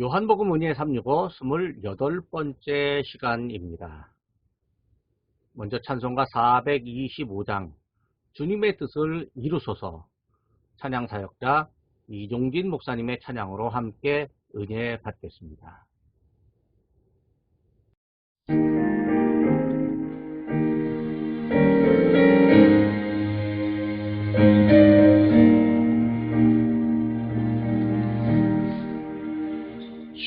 요한복음 은혜 365 28번째 시간입니다. 먼저 찬송가 425장 주님의 뜻을 이루소서 찬양사역자 이종진 목사님의 찬양으로 함께 은혜 받겠습니다.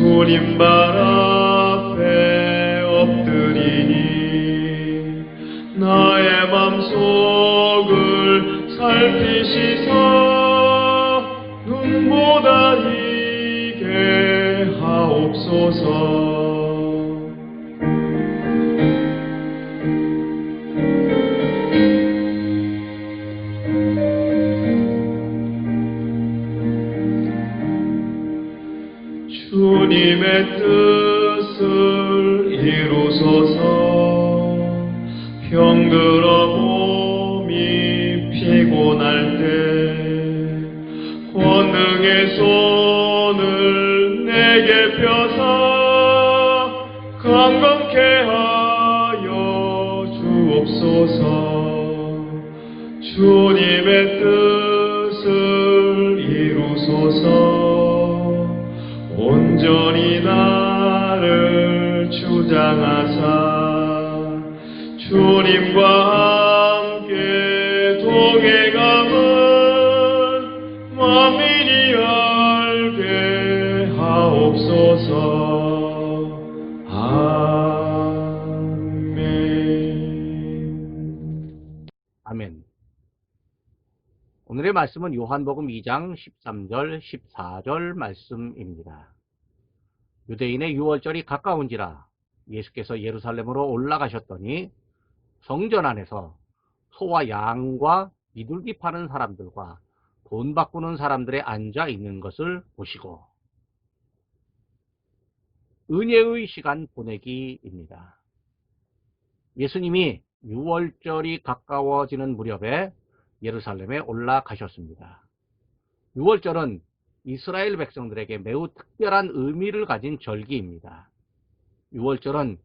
주님 발 앞에 엎드리니 나의 맘속을 살피시사 눈보다 이게 하옵소서 병들어 몸이 피곤할 때 권능의 손을 내게 펴사 강건케 하여 주옵소서. 주님의 뜻을 이루소서. 온전히 나를 주장하사 주님과 함께 동행함을 만민이 알게 하옵소서 아멘. 오늘의 말씀은 요한복음 2장 13절, 14절 말씀입니다. 유대인의 유월절이 가까운지라 예수께서 예루살렘으로 올라가셨더니 성전 안에서 소와 양과 비둘기 파는 사람들과 돈 바꾸는 사람들의 앉아 있는 것을 보시고 은혜의 시간 보내기입니다. 예수님이 유월절이 가까워지는 무렵에 예루살렘에 올라가셨습니다. 유월절은 이스라엘 백성들에게 매우 특별한 의미를 가진 절기입니다. 유월절은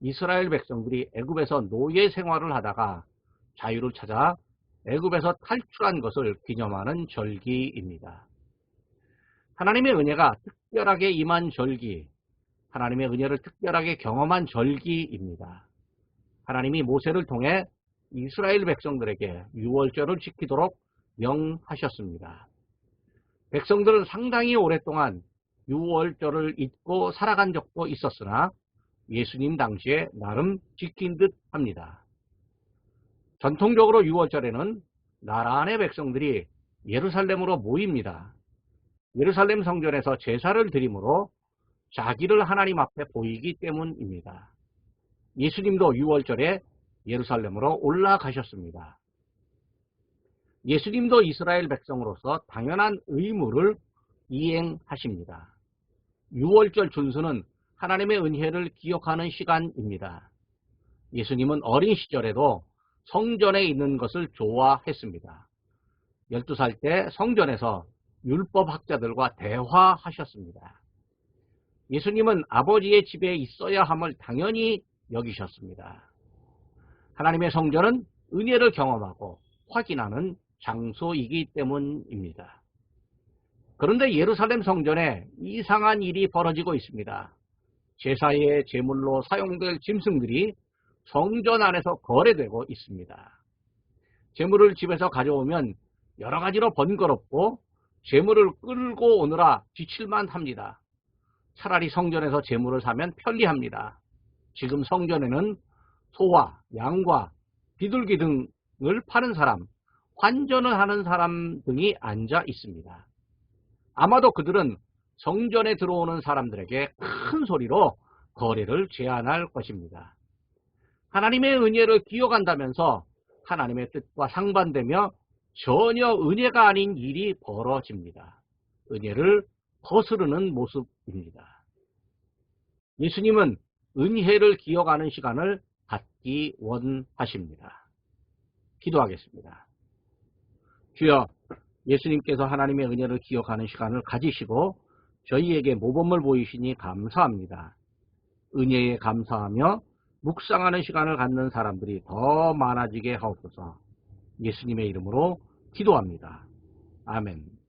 이스라엘 백성들이 애굽에서 노예 생활을 하다가 자유를 찾아 애굽에서 탈출한 것을 기념하는 절기입니다. 하나님의 은혜가 특별하게 임한 절기, 하나님의 은혜를 특별하게 경험한 절기입니다. 하나님이 모세를 통해 이스라엘 백성들에게 유월절을 지키도록 명하셨습니다. 백성들은 상당히 오랫동안 유월절을 잊고 살아간 적도 있었으나 예수님 당시에 나름 지킨 듯 합니다. 전통적으로 유월절에는 나라 안의 백성들이 예루살렘으로 모입니다. 예루살렘 성전에서 제사를 드림으로 자기를 하나님 앞에 보이기 때문입니다. 예수님도 유월절에 예루살렘으로 올라가셨습니다. 예수님도 이스라엘 백성으로서 당연한 의무를 이행하십니다. 유월절 준수는 하나님의 은혜를 기억하는 시간입니다. 예수님은 어린 시절에도 성전에 있는 것을 좋아했습니다. 12살 때 성전에서 율법학자들과 대화하셨습니다. 예수님은 아버지의 집에 있어야 함을 당연히 여기셨습니다. 하나님의 성전은 은혜를 경험하고 확인하는 장소이기 때문입니다. 그런데 예루살렘 성전에 이상한 일이 벌어지고 있습니다. 제사의 제물로 사용될 짐승들이 성전 안에서 거래되고 있습니다. 제물을 집에서 가져오면 여러 가지로 번거롭고 제물을 끌고 오느라 지칠만 합니다. 차라리 성전에서 제물을 사면 편리합니다. 지금 성전에는 소와 양과 비둘기 등을 파는 사람, 환전을 하는 사람 등이 앉아 있습니다. 아마도 그들은 정전에 들어오는 사람들에게 큰 소리로 거래를 제한할 것입니다. 하나님의 은혜를 기억한다면서 하나님의 뜻과 상반되며 전혀 은혜가 아닌 일이 벌어집니다. 은혜를 거스르는 모습입니다. 예수님은 은혜를 기억하는 시간을 갖기 원하십니다. 기도하겠습니다. 주여 예수님께서 하나님의 은혜를 기억하는 시간을 가지시고 저희에게 모범을 보이시니 감사합니다. 은혜에 감사하며 묵상하는 시간을 갖는 사람들이 더 많아지게 하옵소서 예수님의 이름으로 기도합니다. 아멘.